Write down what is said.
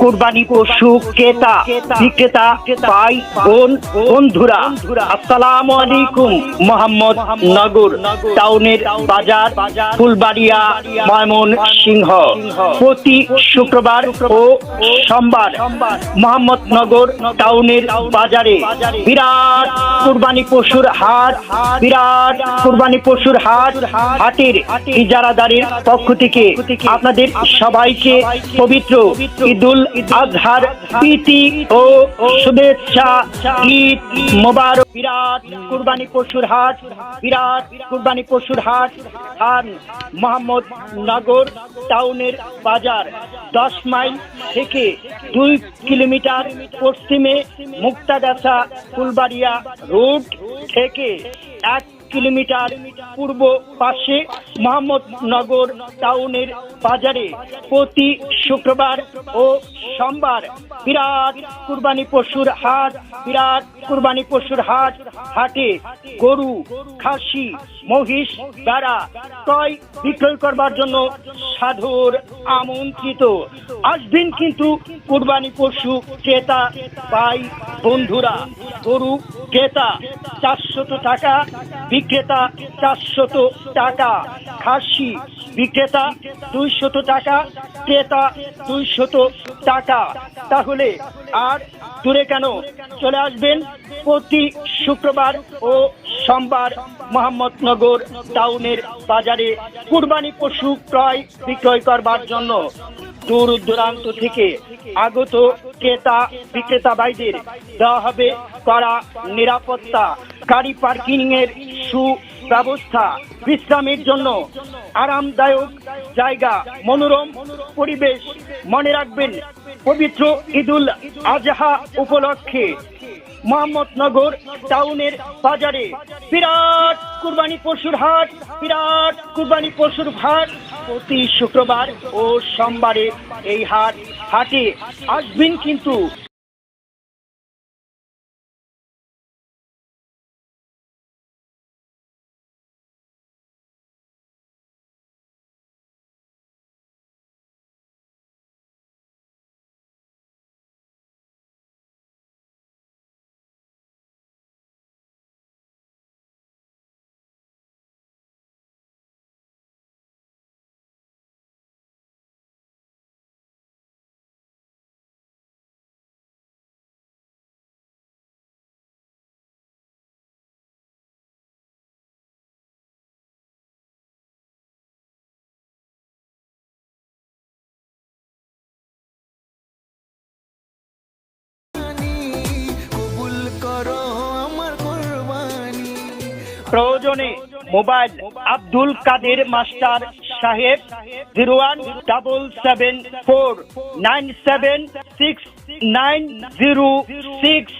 কুরবানি পশু, ক্রেতা, বিক্রেতা, ভাই, বোন, বন্ধুরা, আসসালামু আলাইকুম, মোহাম্মদ নগর টাউনের বাজার, ফুলবাড়িয়া ময়মন সিংহ প্রতি শুক্রবার ও সোমবার মোহাম্মদ নগর টাউনের বাজারে বিরাট কুরবানি পশুর হাট, বিরাট কুরবানি পশুর হাট, হাটের ইজারাদারের পক্ষ থেকে আপনাদের সবাইকে পবিত্র ঈদুল আজহার প্রীতি ও শুভেচ্ছা, ঈদ মোবারক। বিরাট কুরবানি পশুর হাট, বিরাট কুরবানি পশুর হাট, খান মোহাম্মদ নগর টাউনের বাজার, দশ মাইল থেকে দুই কিলোমিটার পশ্চিমে মুক্তাগাছা ফুলবাড়িয়া রোড থেকে এক কিলোমিটার পূর্ব পাশে মোহাম্মদনগর টাউনের বাজারে প্রতি শুক্রবার ও সোমবার বিরাট কুরবানি পশুর হাট, বিরাট কুরবানি পশুর হাট, হাটে গরু, খাসি, মহিষ বেড়া ক্রয় বিক্রয় করবার জন্য সাধুর আমন্ত্রিত। আসবেন কিন্তু কুরবানি পশু ক্রেতা ভাই বন্ধুরা, গরু ক্রেতা চারশত টাকা, বিক্রেতা চারশত টাকা, খাসি বিক্রেতা দুইশত টাকা, ক্রেতা দুইশত টাকা। তাহলে আর দূরে কেন চলে আসবেন? প্রতি শুক্রবার ও সোমবার মোহাম্মদনগর টাউনের বাজারে কুরবানি পশু ক্রয় বিক্রয় করবার জন্য দূর দূরান্ত থেকে আগত ক্রেতা বিক্রেতা ভাইদের দেওয়া হবে করা নিরাপত্তা। গাড়ি পার্কিং এর সুব্যবস্থা বিশ্রামের জন্য আরামদায়ক জায়গা, মনোরম পরিবেশ মনে রাখবেন। পবিত্র ঈদুল আজহা উপলক্ষে মোহাম্মদনগর টাউনের বাজারে বিরাট কুরবানি পশুর হাট, বিরাট কুরবানি পশুর হাট প্রতি শুক্রবার ও সোমবারে এই হাট, হাটে আসবেন কিন্তু প্রয়োজনে মোবাইল আব্দুল কাদের মাস্টার সাহেব zero one double seven four nine seven six nine zero six